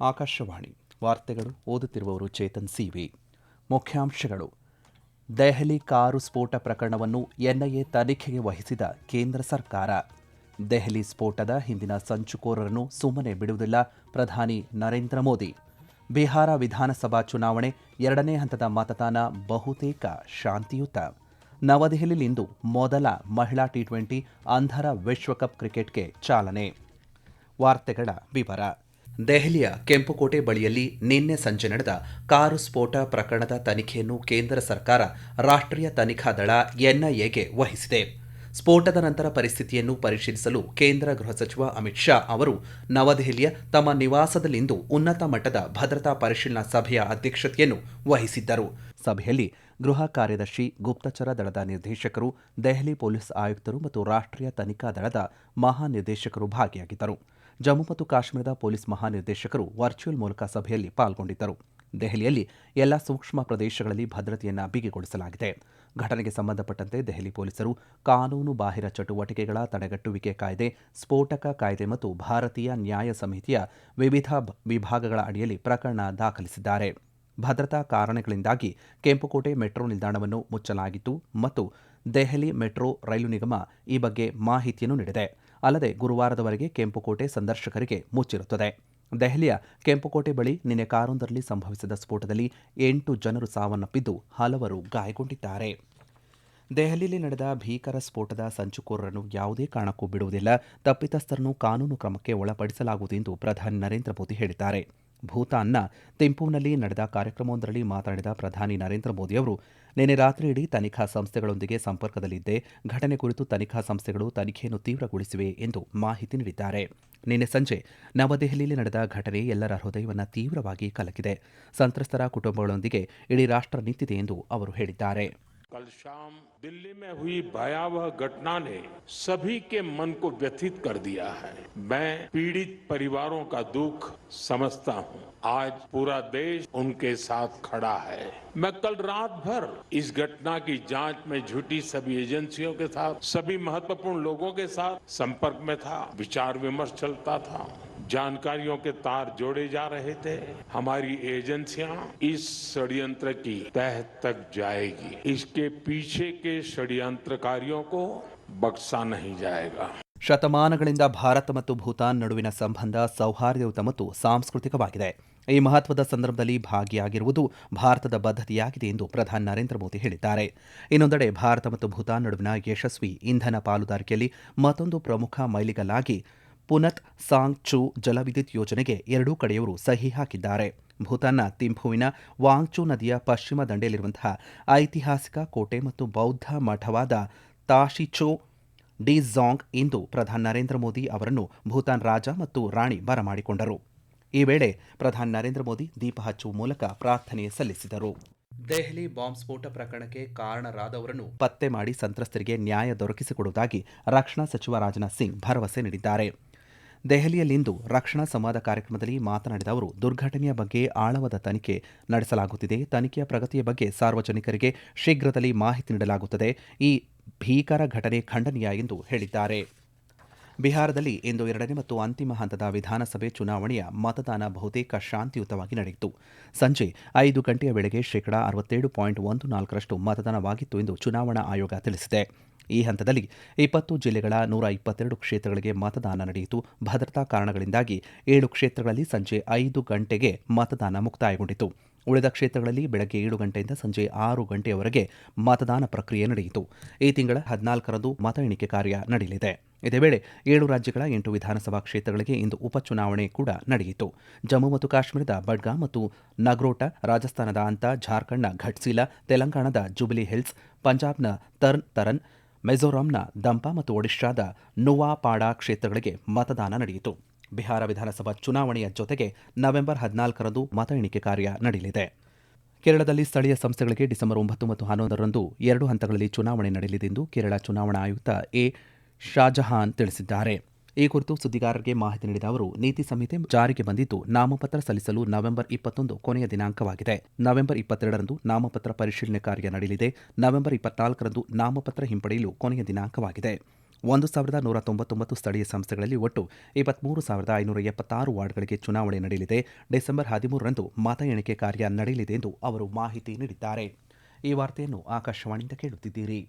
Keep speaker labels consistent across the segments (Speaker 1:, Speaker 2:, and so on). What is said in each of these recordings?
Speaker 1: ಆಕಾಶವಾಣಿ ವಾರ್ತೆಗಳು ಓದುತ್ತಿರುವವರು ಚೇತನ್ ಸಿವಿ. ಮುಖ್ಯಾಂಶಗಳು. ದೆಹಲಿ ಕಾರು ಸ್ಫೋಟ ಪ್ರಕರಣವನ್ನು ಎನ್ಐಎ ತನಿಖೆಗೆ ವಹಿಸಿದ ಕೇಂದ್ರ ಸರ್ಕಾರ. ದೆಹಲಿ ಸ್ಫೋಟದ ಹಿಂದಿನ ಸಂಚುಕೋರರನ್ನು ಸುಮ್ಮನೆ ಬಿಡುವುದಿಲ್ಲ ಪ್ರಧಾನಿ ನರೇಂದ್ರ ಮೋದಿ. ಬಿಹಾರ ವಿಧಾನಸಭಾ ಚುನಾವಣೆ ಎರಡನೇ ಹಂತದ ಮತದಾನ ಬಹುತೇಕ ಶಾಂತಿಯುತ. ನವದೆಹಲಿಯಲ್ಲಿಂದು ಮೊದಲ ಮಹಿಳಾ ಟಿ ಟ್ವೆಂಟಿ ಅಂಧರ ವಿಶ್ವಕಪ್ ಕ್ರಿಕೆಟ್ಗೆ ಚಾಲನೆ. ವಾರ್ತೆಗಳ ವಿವರ. ದೆಹಲಿಯ ಕೆಂಪುಕೋಟೆ ಬಳಿಯಲ್ಲಿ ನಿನ್ನೆ ಸಂಜೆ ನಡೆದ ಕಾರು ಸ್ಫೋಟ ಪ್ರಕರಣದ ತನಿಖೆಯನ್ನು ಕೇಂದ್ರ ಸರ್ಕಾರ ರಾಷ್ಟ್ರೀಯ ತನಿಖಾ ದಳ ಎನ್ಐಎಗೆ ವಹಿಸಿದೆ. ಸ್ಫೋಟದ ನಂತರ ಪರಿಸ್ಥಿತಿಯನ್ನು ಪರಿಶೀಲಿಸಲು ಕೇಂದ್ರ ಗೃಹ ಸಚಿವ ಅಮಿತ್ ಶಾ ಅವರು ನವದೆಹಲಿಯ ತಮ್ಮ ನಿವಾಸದಲ್ಲಿಂದು ಉನ್ನತ ಮಟ್ಟದ ಭದ್ರತಾ ಪರಿಶೀಲನಾ ಸಭೆಯ ಅಧ್ಯಕ್ಷತೆಯನ್ನು ವಹಿಸಿದ್ದರು. ಸಭೆಯಲ್ಲಿ ಗೃಹ ಕಾರ್ಯದರ್ಶಿ, ಗುಪ್ತಚರ ದಳದ ನಿರ್ದೇಶಕರು, ದೆಹಲಿ ಪೊಲೀಸ್ ಆಯುಕ್ತರು ಮತ್ತು ರಾಷ್ಟ್ರೀಯ ತನಿಖಾ ದಳದ ಮಹಾನಿರ್ದೇಶಕರು ಭಾಗಿಯಾಗಿದ್ದರು. ಜಮ್ಮು ಮತ್ತು ಕಾಶ್ಮೀರದ ಪೊಲೀಸ್ ಮಹಾನಿರ್ದೇಶಕರು ವರ್ಚುವಲ್ ಮೂಲಕ ಸಭೆಯಲ್ಲಿ ಪಾಲ್ಗೊಂಡಿದ್ದರು. ದೆಹಲಿಯಲ್ಲಿ ಎಲ್ಲ ಸೂಕ್ಷ್ಮ ಪ್ರದೇಶಗಳಲ್ಲಿ ಭದ್ರತೆಯನ್ನು ಬಿಗಿಗೊಳಿಸಲಾಗಿದೆ. ಘಟನೆಗೆ ಸಂಬಂಧಪಟ್ಟಂತೆ ದೆಹಲಿ ಪೊಲೀಸರು ಕಾನೂನು ಬಾಹಿರ ಚಟುವಟಿಕೆಗಳ ತಡೆಗಟ್ಟುವಿಕೆ ಕಾಯ್ದೆ, ಸ್ಫೋಟಕ ಕಾಯ್ದೆ ಮತ್ತು ಭಾರತೀಯ ನ್ಯಾಯ ಸಮಿತಿಯ ವಿವಿಧ ವಿಭಾಗಗಳ ಅಡಿಯಲ್ಲಿ ಪ್ರಕರಣ ದಾಖಲಿಸಿದ್ದಾರೆ. ಭದ್ರತಾ ಕಾರಣಗಳಿಂದಾಗಿ ಕೆಂಪುಕೋಟೆ ಮೆಟ್ರೋ ನಿಲ್ದಾಣವನ್ನು ಮುಚ್ಚಲಾಗಿತ್ತು ಮತ್ತು ದೆಹಲಿ ಮೆಟ್ರೋ ರೈಲು ನಿಗಮ ಈ ಬಗ್ಗೆ ಮಾಹಿತಿಯನ್ನು ನೀಡಿದೆ. ಅಲ್ಲದೆ ಗುರುವಾರದವರೆಗೆ ಕೆಂಪುಕೋಟೆ ಸಂದರ್ಶಕರಿಗೆ ಮುಚ್ಚಿರುತ್ತದೆ. ದೆಹಲಿಯ ಕೆಂಪುಕೋಟೆ ಬಳಿ ನಿನ್ನೆ ಕಾರೊಂದರಲ್ಲಿ ಸಂಭವಿಸಿದ ಸ್ಫೋಟದಲ್ಲಿ ಎಂಟು ಜನರು ಸಾವನ್ನಪ್ಪಿದ್ದು ಹಲವರು ಗಾಯಗೊಂಡಿದ್ದಾರೆ. ದೆಹಲಿಯಲ್ಲಿ ನಡೆದ ಭೀಕರ ಸ್ಫೋಟದ ಸಂಚುಕೋರರನ್ನು ಯಾವುದೇ ಕಾರಣಕ್ಕೂ ಬಿಡುವುದಿಲ್ಲ. ತಪ್ಪಿತಸ್ಥರನ್ನು ಕಾನೂನು ಕ್ರಮಕ್ಕೆ ಒಳಪಡಿಸಲಾಗುವುದು ಎಂದು ಪ್ರಧಾನಿ ನರೇಂದ್ರ ಮೋದಿ ಹೇಳಿದ್ದಾರೆ. ಭೂತಾನ್ನ ಥಿಂಪುನಲ್ಲಿ ನಡೆದ ಕಾರ್ಯಕ್ರಮವೊಂದರಲ್ಲಿ ಮಾತನಾಡಿದ ಪ್ರಧಾನಿ ನರೇಂದ್ರ ಮೋದಿ ಅವರು ನಿನ್ನೆ ರಾತ್ರಿಯಿಡೀ ತನಿಖಾ ಸಂಸ್ಥೆಗಳೊಂದಿಗೆ ಸಂಪರ್ಕದಲ್ಲಿದ್ದೆ. ಘಟನೆ ಕುರಿತು ತನಿಖಾ ಸಂಸ್ಥೆಗಳು ತನಿಖೆಯನ್ನು ತೀವ್ರಗೊಳಿಸಿವೆ ಎಂದು ಮಾಹಿತಿ ನೀಡಿದ್ದಾರೆ. ನಿನ್ನೆ ಸಂಜೆ ನವದೆಹಲಿಯಲ್ಲಿ ನಡೆದ ಘಟನೆ ಎಲ್ಲರ ಹೃದಯವನ್ನು ತೀವ್ರವಾಗಿ ಕಲಕಿದೆ. ಸಂತ್ರಸ್ತರ ಕುಟುಂಬಗಳೊಂದಿಗೆ ಇಡೀ ರಾಷ್ಟ್ರ ನಿಂತಿದೆ ಎಂದು ಅವರು ಹೇಳಿದ್ದಾರೆ.
Speaker 2: कल शाम दिल्ली में हुई भयावह घटना ने सभी के मन को व्यथित कर दिया है। मैं पीड़ित परिवारों का दुख समझता हूँ। आज पूरा देश उनके साथ खड़ा है। मैं कल रात भर इस घटना की जाँच में जुटी सभी एजेंसियों के साथ, सभी महत्वपूर्ण लोगों के साथ संपर्क में था, विचार विमर्श चलता था। जानकारियों के तार जोड़े जा रहे थे हमारी एजेंसियां इस षड्यंत्र की तह तक जाएगी इसके पीछे के षड्यंत्रकारियों को बख्शा नहीं जाएगा
Speaker 1: ಶತಮಾನಗಳಿಂದ ಭಾರತ ಮತ್ತು ಭೂತಾನ್ ನಡುವಿನ ಸಂಬಂಧ ಸೌಹಾರ್ದಯುತ ಮತ್ತು ಸಾಂಸ್ಕೃತಿಕವಾಗಿದೆ ಈ ಮಹತ್ವದ ಸಂದರ್ಭದಲ್ಲಿ ಭಾಗಿಯಾಗಿರುವುದು ಭಾರತದ ಬದ್ಧತೆಯಾಗಿದೆ ಎಂದು ಪ್ರಧಾನಿ ನರೇಂದ್ರ ಮೋದಿ ಹೇಳಿದ್ದಾರೆ ಇನ್ನೊಂದೆಡೆ ಭಾರತ ಮತ್ತು ಭೂತಾನ್ ನಡುವಿನ ಯಶಸ್ವಿ ಇಂಧನ ಪಾಲುದಾರಿಕೆಯಲ್ಲಿ ಮತ್ತೊಂದು ಪ್ರಮುಖ ಮೈಲಿಗಲ್ಲಾಗಿ ಪುನತ್ ಸಾಂಗ್ ಚು ಜಲವಿದ್ಯುತ್ ಯೋಜನೆಗೆ ಎರಡೂ ಕಡೆಯವರು ಸಹಿ ಹಾಕಿದ್ದಾರೆ. ಭೂತಾನ್ನ ತಿಂಫುವಿನ ವಾಂಗ್ಚು ನದಿಯ ಪಶ್ಚಿಮ ದಂಡೆಯಲ್ಲಿರುವಂತಹ ಐತಿಹಾಸಿಕ ಕೋಟೆ ಮತ್ತು ಬೌದ್ಧ ಮಠವಾದ ತಾಶಿಚೋ ಡಿ ಝಾಂಗ್ ಇಂದು ಪ್ರಧಾನಿ ನರೇಂದ್ರ ಮೋದಿ ಅವರನ್ನು ಭೂತಾನ್ ರಾಜ ಮತ್ತು ರಾಣಿ ಬರಮಾಡಿಕೊಂಡರು. ಈ ವೇಳೆ ಪ್ರಧಾನಿ ನರೇಂದ್ರ ಮೋದಿ ದೀಪ ಹಚ್ಚುವ ಮೂಲಕ ಪ್ರಾರ್ಥನೆ ಸಲ್ಲಿಸಿದರು. ದೆಹಲಿ ಬಾಂಬ್ ಸ್ಫೋಟ ಪ್ರಕರಣಕ್ಕೆ ಕಾರಣರಾದವರನ್ನು ಪತ್ತೆ ಮಾಡಿ ಸಂತ್ರಸ್ತರಿಗೆ ನ್ಯಾಯ ದೊರಕಿಸಿಕೊಡುವುದಾಗಿ ರಕ್ಷಣಾ ಸಚಿವ ರಾಜನಾಥ್ ಸಿಂಗ್ ಭರವಸೆ ನೀಡಿದ್ದಾರೆ. ದೆಹಲಿಯಲ್ಲಿಂದು ರಕ್ಷಣಾ ಸಂವಾದ ಕಾರ್ಯಕ್ರಮದಲ್ಲಿ ಮಾತನಾಡಿದ ಅವರು, ದುರ್ಘಟನೆಯ ಬಗ್ಗೆ ಆಳವಾದ ತನಿಖೆ ನಡೆಸಲಾಗುತ್ತಿದೆ. ತನಿಖೆಯ ಪ್ರಗತಿಯ ಬಗ್ಗೆ ಸಾರ್ವಜನಿಕರಿಗೆ ಶೀಘ್ರದಲ್ಲಿ ಮಾಹಿತಿ ನೀಡಲಾಗುತ್ತದೆ. ಈ ಭೀಕರ ಘಟನೆ ಖಂಡನೀಯ ಎಂದು ಹೇಳಿದ್ದಾರೆ. ಬಿಹಾರದಲ್ಲಿ ಇಂದು ಎರಡನೇ ಮತ್ತು ಅಂತಿಮ ಹಂತದ ವಿಧಾನಸಭೆ ಚುನಾವಣೆಯ ಮತದಾನ ಬಹುತೇಕ ಶಾಂತಿಯುತವಾಗಿ ನಡೆಯಿತು. ಸಂಜೆ ಐದು ಗಂಟೆಯ ವೇಳೆಗೆ ಶೇಕಡಾ ಅರವತ್ತೇಳು ಪಾಯಿಂಟ್ ಒಂದು ನಾಲ್ಕರಷ್ಟು ಮತದಾನವಾಗಿತ್ತು ಎಂದು ಚುನಾವಣಾ ಆಯೋಗ ತಿಳಿಸಿದೆ. ಈ ಹಂತದಲ್ಲಿ ಇಪ್ಪತ್ತು ಜಿಲ್ಲೆಗಳ ನೂರ ಇಪ್ಪತ್ತೆರಡು ಕ್ಷೇತ್ರಗಳಿಗೆ ಮತದಾನ ನಡೆಯಿತು. ಭದ್ರತಾ ಕಾರಣಗಳಿಂದಾಗಿ ಏಳು ಕ್ಷೇತ್ರಗಳಲ್ಲಿ ಸಂಜೆ ಐದು ಗಂಟೆಗೆ ಮತದಾನ ಮುಕ್ತಾಯಗೊಂಡಿತು. ಉಳಿದ ಕ್ಷೇತ್ರಗಳಲ್ಲಿ ಬೆಳಗ್ಗೆ ಏಳು ಗಂಟೆಯಿಂದ ಸಂಜೆ ಆರು ಗಂಟೆಯವರೆಗೆ ಮತದಾನ ಪ್ರಕ್ರಿಯೆ ನಡೆಯಿತು. ಈ ತಿಂಗಳ ಹದಿನಾಲ್ಕರಂದು ಮತ ಎಣಿಕೆ ಕಾರ್ಯ ನಡೆಯಲಿದೆ. ಇದೇ ವೇಳೆ ಏಳು ರಾಜ್ಯಗಳ ಎಂಟು ವಿಧಾನಸಭಾ ಕ್ಷೇತ್ರಗಳಿಗೆ ಇಂದು ಉಪಚುನಾವಣೆ ಕೂಡ ನಡೆಯಿತು. ಜಮ್ಮು ಮತ್ತು ಕಾಶ್ಮೀರದ ಬಡ್ಗಾ ಮತ್ತು ನಗ್ರೋಟ, ರಾಜಸ್ಥಾನದ ಅಂತ ಜಾರ್ಖಂಡ್ನ ಘಟ್ಸಿಲಾ, ತೆಲಂಗಾಣದ ಜುಬಿಲಿ ಹಿಲ್ಸ್, ಪಂಜಾಬ್ನ ತರ್ನ್ ತರನ್ ಮಿಜೋರಾಂನ ದಂಪಾ ಮತ್ತು ಒಡಿಶಾದ ನುವಾಪಾಡಾ ಕ್ಷೇತ್ರಗಳಿಗೆ ಮತದಾನ ನಡೆಯಿತು. ಬಿಹಾರ ವಿಧಾನಸಭಾ ಚುನಾವಣೆಯ ಜೊತೆಗೆ ನವೆಂಬರ್ ಹದಿನಾಲ್ಕರಂದು ಮತ ಎಣಿಕೆ ಕಾರ್ಯ ನಡೆಯಲಿದೆ. ಕೇರಳದಲ್ಲಿ ಸ್ಥಳೀಯ ಸಂಸ್ಥೆಗಳಿಗೆ ಡಿಸೆಂಬರ್ ಒಂಬತ್ತು ಮತ್ತು ಹನ್ನೊಂದರಂದು ಎರಡು ಹಂತಗಳಲ್ಲಿ ಚುನಾವಣೆ ನಡೆಯಲಿದೆ ಎಂದು ಕೇರಳ ಚುನಾವಣಾ ಆಯುಕ್ತ ಎ. ಶಾಜಹಾನ್ ತಿಳಿಸಿದ್ದಾರೆ. ಈ ಕುರಿತು ಸುದ್ದಿಗಾರರಿಗೆ ಮಾಹಿತಿ ನೀಡಿದ ಅವರು, ನೀತಿ ಸಂಹಿತೆ ಜಾರಿಗೆ ಬಂದಿದ್ದು ನಾಮಪತ್ರ ಸಲ್ಲಿಸಲು ನವೆಂಬರ್ ಇಪ್ಪತ್ತೊಂದು ಕೊನೆಯ ದಿನಾಂಕವಾಗಿದೆ. ನವೆಂಬರ್ ಇಪ್ಪತ್ತೆರಡರಂದು ನಾಮಪತ್ರ ಪರಿಶೀಲನೆ ಕಾರ್ಯ ನಡೆಯಲಿದೆ. ನವೆಂಬರ್ ಇಪ್ಪತ್ನಾಲ್ಕರಂದು ನಾಮಪತ್ರ ಹಿಂಪಡೆಯಲು ಕೊನೆಯ ದಿನಾಂಕವಾಗಿದೆ. ಒಂದು ಸಾವಿರದ ನೂರ ತೊಂಬತ್ತೊಂಬತ್ತು ಸ್ಥಳೀಯ ಸಂಸ್ಥೆಗಳಲ್ಲಿ ಒಟ್ಟು ಇಪ್ಪತ್ಮೂರು ಸಾವಿರದ ಐನೂರ ಎಪ್ಪತ್ತಾರು ವಾರ್ಡ್ಗಳಿಗೆ ಚುನಾವಣೆ ನಡೆಯಲಿದೆ. ಡಿಸೆಂಬರ್ ಹದಿಮೂರರಂದು ಮತ ಎಣಿಕೆ ಕಾರ್ಯ ನಡೆಯಲಿದೆ ಎಂದು ಅವರು ಮಾಹಿತಿ ನೀಡಿದ್ದಾರೆ. ಈ ವಾರ್ತೆಯನ್ನು ಆಕಾಶವಾಣಿಯಿಂದ ಕೇಳುತ್ತಿದ್ದೀರಿ.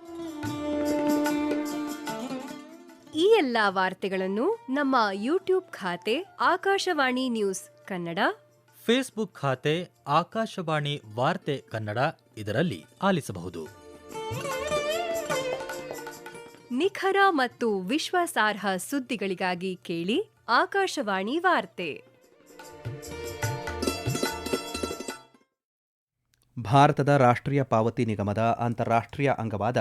Speaker 3: ಈ ಎಲ್ಲ ವಾರ್ತೆಗಳನ್ನು ನಮ್ಮ ಯೂಟ್ಯೂಬ್ ಖಾತೆ ಆಕಾಶವಾಣಿ ನ್ಯೂಸ್ ಕನ್ನಡ
Speaker 4: ಫೇಸ್ಬುಕ್ ಖಾತೆ ಆಕಾಶವಾಣಿ ವಾರ್ತೆ ಕನ್ನಡ ಇದರಲ್ಲಿ ಆಲಿಸಬಹುದು.
Speaker 3: ನಿಖರ ಮತ್ತು ವಿಶ್ವಾಸಾರ್ಹ ಸುದ್ದಿಗಳಿಗಾಗಿ ಕೇಳಿ ಆಕಾಶವಾಣಿ ವಾರ್ತೆ.
Speaker 1: ಭಾರತದ ರಾಷ್ಟ್ರೀಯ ಪಾವತಿ ನಿಗಮದ ಅಂತಾರಾಷ್ಟ್ರೀಯ ಅಂಗವಾದ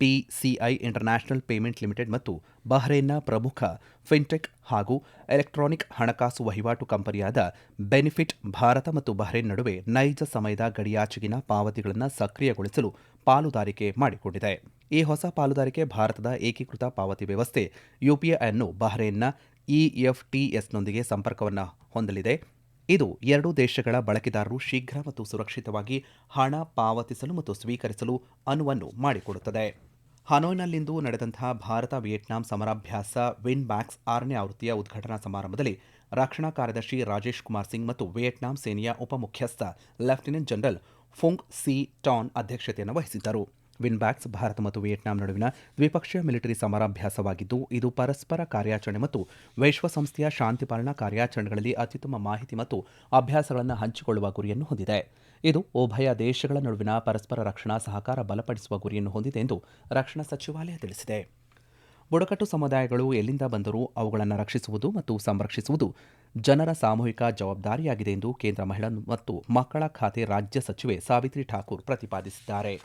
Speaker 1: ಎನ್ಪಿಸಿಐ ಇಂಟರ್ನ್ಯಾಷನಲ್ ಪೇಮೆಂಟ್ ಲಿಮಿಟೆಡ್ ಮತ್ತು ಬಹ್ರೇನ್ನ ಪ್ರಮುಖ ಫಿನ್ಟೆಕ್ ಹಾಗೂ ಎಲೆಕ್ಟ್ರಾನಿಕ್ ಹಣಕಾಸು ವಹಿವಾಟು ಕಂಪನಿಯಾದ ಬೆನಿಫಿಟ್ ಭಾರತ ಮತ್ತು ಬಹ್ರೇನ್ ನಡುವೆ ನೈಜ ಸಮಯದ ಗಡಿಯಾಚೆಗಿನ ಪಾವತಿಗಳನ್ನು ಸಕ್ರಿಯಗೊಳಿಸಲು ಪಾಲುದಾರಿಕೆ ಮಾಡಿಕೊಂಡಿದೆ. ಈ ಹೊಸ ಪಾಲುದಾರಿಕೆ ಭಾರತದ ಏಕೀಕೃತ ಪಾವತಿ ವ್ಯವಸ್ಥೆ ಯುಪಿಐ ಅನ್ನು ಬಹ್ರೇನ್ನ ಇಎಫ್ಟಿಎಸ್ನೊಂದಿಗೆ ಸಂಪರ್ಕವನ್ನು ಹೊಂದಲಿದೆ. ಇದು ಎರಡೂ ದೇಶಗಳ ಬಳಕೆದಾರರು ಶೀಘ್ರ ಮತ್ತು ಸುರಕ್ಷಿತವಾಗಿ ಹಣ ಪಾವತಿಸಲು ಮತ್ತು ಸ್ವೀಕರಿಸಲು ಅನುವನ್ನು ಮಾಡಿಕೊಡುತ್ತದೆ. ಹನೋಯ್ನಲ್ಲಿಂದು ನಡೆದಂತಹ ಭಾರತ ವಿಯೆಟ್ನಾಂ ಸಮರಾಭ್ಯಾಸ ವಿನ್ ಬ್ಯಾಕ್ಸ್ ಆರನೇ ಆವೃತ್ತಿಯ ಉದ್ಘಾಟನಾ ಸಮಾರಂಭದಲ್ಲಿ ರಕ್ಷಣಾ ಕಾರ್ಯದರ್ಶಿ ರಾಜೇಶ್ ಕುಮಾರ್ ಸಿಂಗ್ ಮತ್ತು ವಿಯೆಟ್ನಾಂ ಸೇನೆಯ ಉಪಮುಖ್ಯಸ್ಥ lieutenant general Phung Si Tan ಅಧ್ಯಕ್ಷತೆಯನ್ನು ವಹಿಸಿದ್ದರು. ವಿನ್ಬ್ಯಾಕ್ಸ್ ಭಾರತ ಮತ್ತು ವಿಯೆಟ್ನಾಂ ನಡುವಿನ ದ್ವಿಪಕ್ಷೀಯ ಮಿಲಿಟರಿ ಸಮರಾಭ್ಯಾಸವಾಗಿದ್ದು, ಇದು ಪರಸ್ಪರ ಕಾರ್ಯಾಚರಣೆ ಮತ್ತು ವಿಶ್ವಸಂಸ್ಥೆಯ ಶಾಂತಿಪಾಲನಾ ಕಾರ್ಯಾಚರಣೆಗಳಲ್ಲಿ ಅತ್ಯುತ್ತಮ ಮಾಹಿತಿ ಮತ್ತು ಅಭ್ಯಾಸಗಳನ್ನು ಹಂಚಿಕೊಳ್ಳುವ ಗುರಿಯನ್ನು ಹೊಂದಿದೆ. ಇದು ಉಭಯ ದೇಶಗಳ ನಡುವಿನ ಪರಸ್ಪರ ರಕ್ಷಣಾ ಸಹಕಾರ ಬಲಪಡಿಸುವ ಗುರಿಯನ್ನು ಹೊಂದಿದೆ ಎಂದು ರಕ್ಷಣಾ ಸಚಿವಾಲಯ ತಿಳಿಸಿದೆ. ಬುಡಕಟ್ಟು ಸಮುದಾಯಗಳು ಎಲ್ಲಿಂದ ಬಂದರೂ ಅವುಗಳನ್ನು ರಕ್ಷಿಸುವುದು ಮತ್ತು ಸಂರಕ್ಷಿಸುವುದು ಜನರ ಸಾಮೂಹಿಕ ಜವಾಬ್ದಾರಿಯಾಗಿದೆ ಎಂದು ಕೇಂದ್ರ ಮಹಿಳಾ ಮತ್ತು ಮಕ್ಕಳ ಖಾತೆ ರಾಜ್ಯ ಸಚಿವೆ ಸಾವಿತ್ರಿ ಠಾಕೂರ್ ಪ್ರತಿಪಾದಿಸಿದ್ದಾರೆ.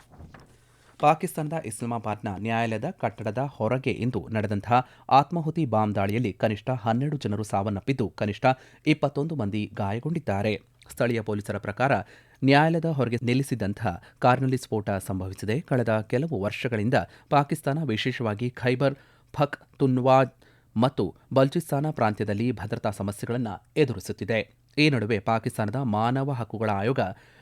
Speaker 1: ಪಾಕಿಸ್ತಾನದ ಇಸ್ಲಾಮಾಬಾದ್ನ ನ್ಯಾಯಾಲಯದ ಕಟ್ಟಡದ ಹೊರಗೆ ಇಂದು ನಡೆದಂತಹ ಆತ್ಮಾಹುತಿ ಬಾಂಬ್ ದಾಳಿಯಲ್ಲಿ ಕನಿಷ್ಠ ಹನ್ನೆರಡು ಜನರು ಸಾವನ್ನಪ್ಪಿದ್ದು, ಕನಿಷ್ಠ ಇಪ್ಪತ್ತೊಂದು ಮಂದಿ ಗಾಯಗೊಂಡಿದ್ದಾರೆ. ಸ್ಥಳೀಯ ಪೊಲೀಸರ ಪ್ರಕಾರ ನ್ಯಾಯಾಲಯದ ಹೊರಗೆ ನಿಲ್ಲಿಸಿದಂಥ ಕಾರ್ನಲ್ಲಿ ಸ್ಫೋಟ ಸಂಭವಿಸಿದೆ. ಕಳೆದ ಕೆಲವು ವರ್ಷಗಳಿಂದ ಪಾಕಿಸ್ತಾನ ವಿಶೇಷವಾಗಿ ಖೈಬರ್, ಫಕ್ ತುನ್ವಾಜ್ ಮತ್ತು ಬಲ್ಚಿಸ್ತಾನ ಪ್ರಾಂತ್ಯದಲ್ಲಿ ಭದ್ರತಾ ಸಮಸ್ಯೆಗಳನ್ನು ಎದುರಿಸುತ್ತಿದೆ. ಈ ನಡುವೆ ಪಾಕಿಸ್ತಾನದ ಮಾನವ ಹಕ್ಕುಗಳ ಆಯೋಗ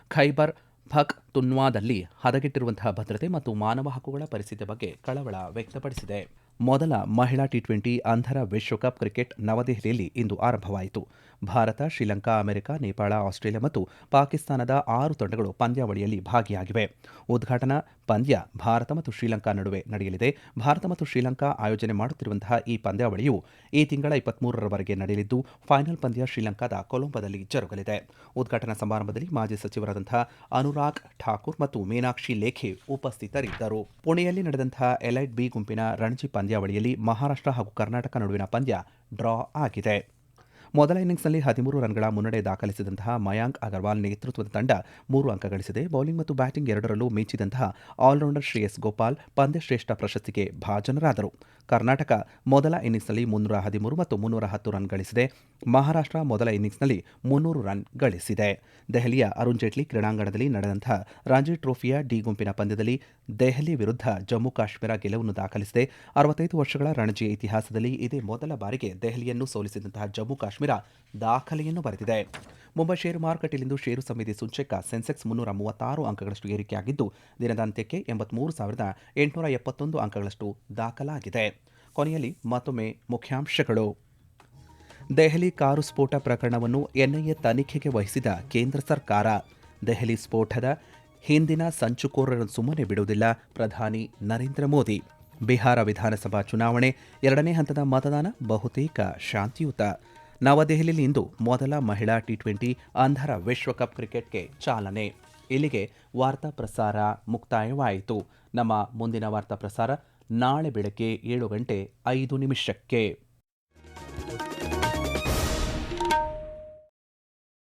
Speaker 1: ಖೈಬರ್, ಫಕ್, ತುನ್ವಾದಲ್ಲಿ ಹದಗೆಟ್ಟಿರುವಂತಹ ಭದ್ರತೆ ಮತ್ತು ಮಾನವ ಹಕ್ಕುಗಳ ಪರಿಸ್ಥಿತಿ ಬಗ್ಗೆ ಕಳವಳ ವ್ಯಕ್ತಪಡಿಸಿದೆ. ಮೊದಲ ಮಹಿಳಾ ಟಿ ಟ್ವೆಂಟಿ ಅಂಧರ ವಿಶ್ವಕಪ್ ಕ್ರಿಕೆಟ್ ನವದೆಹಲಿಯಲ್ಲಿ ಇಂದು ಆರಂಭವಾಯಿತು. ಭಾರತ, ಶ್ರೀಲಂಕಾ, ಅಮೆರಿಕ, ನೇಪಾಳ, ಆಸ್ಟ್ರೇಲಿಯಾ ಮತ್ತು ಪಾಕಿಸ್ತಾನದ ಆರು ತಂಡಗಳು ಪಂದ್ಯಾವಳಿಯಲ್ಲಿ ಭಾಗಿಯಾಗಿವೆ. ಉದ್ಘಾಟನಾ ಪಂದ್ಯ ಭಾರತ ಮತ್ತು ಶ್ರೀಲಂಕಾ ನಡುವೆ ನಡೆಯಲಿದೆ. ಭಾರತ ಮತ್ತು ಶ್ರೀಲಂಕಾ ಆಯೋಜನೆ ಮಾಡುತ್ತಿರುವಂತಹ ಈ ಪಂದ್ಯಾವಳಿಯು ಈ ತಿಂಗಳ ಇಪ್ಪತ್ಮೂರರವರೆಗೆ ನಡೆಯಲಿದ್ದು, ಫೈನಲ್ ಪಂದ್ಯ ಶ್ರೀಲಂಕಾದ ಕೊಲಂಬೋದಲ್ಲಿ ಜರುಗಲಿದೆ. ಉದ್ಘಾಟನಾ ಸಮಾರಂಭದಲ್ಲಿ ಮಾಜಿ ಸಚಿವರಾದಂತಹ ಅನುರಾಗ್ ಠಾಕೂರ್ ಮತ್ತು ಮೀನಾಕ್ಷಿ ಲೇಖೆ ಉಪಸ್ಥಿತರಿದ್ದರು. ಪುಣೆಯಲ್ಲಿ ನಡೆದಂತಹ ಎಲೈಟ್ ಬಿ ಗುಂಪಿನ ರಣಜಿ ಪಂದ್ಯಾವಳಿಯಲ್ಲಿ ಮಹಾರಾಷ್ಟ್ರ ಹಾಗೂ ಕರ್ನಾಟಕ ನಡುವಿನ ಪಂದ್ಯ ಡ್ರಾ ಆಗಿದೆ. ಮೊದಲ ಇನ್ನಿಂಗ್ಸ್ನಲ್ಲಿ ಹದಿಮೂರು ರನ್ಗಳ ಮುನ್ನಡೆ ದಾಖಲಿಸಿದಂತಹ ಮಯಾಂಕ್ ಅಗರ್ವಾಲ್ ನೇತೃತ್ವದ ತಂಡ ಮೂರು ಅಂಕ ಗಳಿಸಿದೆ. ಬೌಲಿಂಗ್ ಮತ್ತು ಬ್ಯಾಟಿಂಗ್ ಎರಡರಲ್ಲೂ ಮಿಂಚಿದಂತಹ ಆಲ್ರೌಂಡರ್ ಶ್ರೇಯಸ್ ಗೋಪಾಲ್ ಪಂದ್ಯಶ್ರೇಷ್ಠ ಪ್ರಶಸ್ತಿಗೆ ಭಾಜನರಾದರು. ಕರ್ನಾಟಕ ಮೊದಲ ಇನ್ನಿಂಗ್ಸ್ನಲ್ಲಿ ಮುನ್ನೂರ ಹದಿಮೂರು ಮತ್ತು ಮುನ್ನೂರ ಹತ್ತು ರನ್ ಗಳಿಸಿದೆ. ಮಹಾರಾಷ್ಟ್ರ ಮೊದಲ ಇನ್ನಿಂಗ್ಸ್ನಲ್ಲಿ ಮುನ್ನೂರು ರನ್ ಗಳಿಸಿದೆ. ದೆಹಲಿಯ ಅರುಣ್ ಜೇಟ್ಲಿ ಕ್ರೀಡಾಂಗಣದಲ್ಲಿ ನಡೆದಂತಹ ರಾಂಜಿ ಟ್ರೋಫಿಯ ಡಿ ಗುಂಪಿನ ಪಂದ್ಯದಲ್ಲಿ ದೆಹಲಿ ವಿರುದ್ಧ ಜಮ್ಮು ಕಾಶ್ಮೀರ ಗೆಲುವನ್ನು ದಾಖಲಿಸಿದೆ. ಅರವತ್ತೈದು ವರ್ಷಗಳ ರಣಜಿ ಇತಿಹಾಸದಲ್ಲಿ ಇದೇ ಮೊದಲ ಬಾರಿಗೆ ದೆಹಲಿಯನ್ನು ಸೋಲಿಸಿದಂತಹ ಜಮ್ಮು ಕಾಶ್ಮೀರ ದಾಖಲೆಯನ್ನು ಬರೆದಿದೆ. ಮುಂಬೈ ಷೇರು ಮಾರುಕಟ್ಟೆಯಲ್ಲಿಂದು ಷೇರು ಸಮಿತಿ ಸೂಚಕ ಸೆನ್ಸೆಕ್ಸ್ ಮುನ್ನೂರ ಮೂವತ್ತಾರು ಅಂಕಗಳಷ್ಟು ಏರಿಕೆಯಾಗಿದ್ದು ದಿನದ ಅಂತ್ಯಕ್ಕೆ ಎಂಬತ್ಮೂರು ಸಾವಿರದ ಎಂಟುನೂರ ಎಪ್ಪತ್ತೊಂದು ಅಂಕಗಳಷ್ಟು ದಾಖಲಾಗಿದೆ. ಕೊನೆಯಲ್ಲಿ ಮತ್ತೊಮ್ಮೆ ಮುಖ್ಯಾಂಶಗಳು. ದೆಹಲಿ ಕಾರು ಸ್ಫೋಟ ಪ್ರಕರಣವನ್ನು ಎನ್ಐಎ ತನಿಖೆಗೆ ವಹಿಸಿದ ಕೇಂದ್ರ ಸರ್ಕಾರ. ದೆಹಲಿ ಸ್ಫೋಟದ ಹಿಂದಿನ ಸಂಚುಕೋರರನ್ನು ಸುಮ್ಮನೆ ಬಿಡುವುದಿಲ್ಲ, ಪ್ರಧಾನಿ ನರೇಂದ್ರ ಮೋದಿ. ಬಿಹಾರ ವಿಧಾನಸಭಾ ಚುನಾವಣೆ ಎರಡನೇ ಹಂತದ ಮತದಾನ ಬಹುತೇಕ ಶಾಂತಿಯುತ. ನವದೆಹಲಿಯಲ್ಲಿ ಇಂದು ಮೊದಲ ಮಹಿಳಾ ಟಿ ಟ್ವೆಂಟಿ ಅಂಧರ ವಿಶ್ವಕಪ್ ಕ್ರಿಕೆಟ್ಗೆ ಚಾಲನೆ. ಇಲ್ಲಿಗೆ ವಾರ್ತಾ ಪ್ರಸಾರ ಮುಕ್ತಾಯವಾಯಿತು. ನಮ್ಮ ಮುಂದಿನ ವಾರ್ತಾ ಪ್ರಸಾರ ನಾಳೆ ಬೆಳಗ್ಗೆ ಏಳು ಗಂಟೆ ಐದು ನಿಮಿಷಕ್ಕೆ.